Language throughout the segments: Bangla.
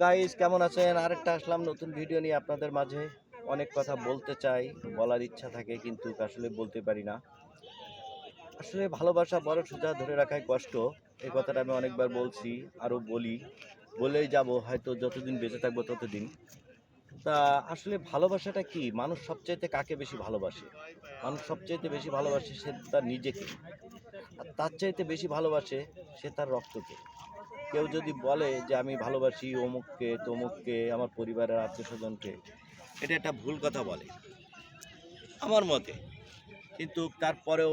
গাইস কেমন আছেন? আরেকটা আসলাম নতুন ভিডিও নিয়ে আপনাদের মাঝে। অনেক কথা বলতে চাই, বলার ইচ্ছা থাকে, কিন্তু আসলে বলতে পারি না। আসলে ভালোবাসা বড় সোজা ধরে রাখাই কষ্ট। এই কথাটা আমি অনেকবার বলছি, আরও বলি। বলেই যাব, হয়তো যতদিন বেঁচে থাকব ততদিন। তা আসলে ভালোবাসাটা কি? মানুষ সবচাইতে কাকে বেশি ভালোবাসে? মানুষ সবচাইতে বেশি ভালোবাসে সে তার নিজেকে। আর তার চাইতে বেশি ভালোবাসে সে তার রক্তকে। কেউ যদি বলে যে আমি ভালোবাসি অমুককে, তমুককে, আমার পরিবারের আত্মীয় স্বজনকে এটা একটা ভুল কথা বলে, আমার মতে। কিন্তু তারপরেও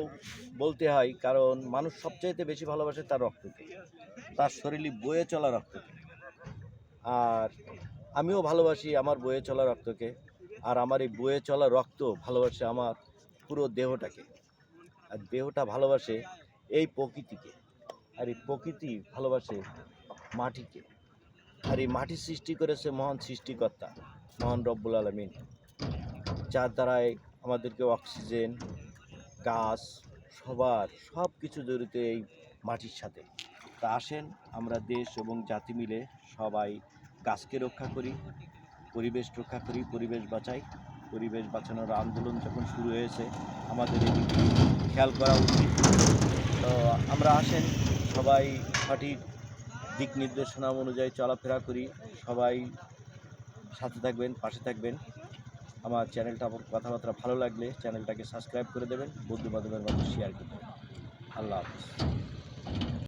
বলতে হয়, কারণ মানুষ সবচাইতে বেশি ভালোবাসে তার রক্তকে, তার শরীরে বয়ে চলা রক্তকে। আর আমিও ভালোবাসি আমার বয়ে চলা রক্তকে, আর আমার এই বয়ে চলা রক্ত ভালোবাসে আমার পুরো দেহটাকে। আর দেহটা ভালোবাসে এই প্রকৃতিকে। আর এই প্রকৃতি ভালোবাসে মাটিকে। আর এই মাটি সৃষ্টি করেছে মহান সৃষ্টিকর্তা, মহান রব্বুল আলমিন। যার দ্বারাই আমাদেরকে অক্সিজেন, গাছ, সবার সব কিছু জড়িত এই মাটির সাথে। তা আসেন আমরা দেশ এবং জাতি মিলে সবাই গাছকে রক্ষা করি, পরিবেশ রক্ষা করি, পরিবেশ বাঁচাই। পরিবেশ বাঁচানোর আন্দোলন যখন শুরু হয়েছে, আমাদের এদিকে খেয়াল করা উচিত। তো আমরা আসেন সবাই সঠিক দিক নির্দেশনা অনুযায়ী চলাফেরা করি। সবাই সাথে থাকবেন, পাশে থাকবেন। আমার চ্যানেলটা আমার কথাবার্তা ভালো লাগলে চ্যানেলটাকে সাবস্ক্রাইব করে দেবেন। বন্ধু বান্ধবের মধ্যে শেয়ার করবেন আল্লাহ হাফিজ।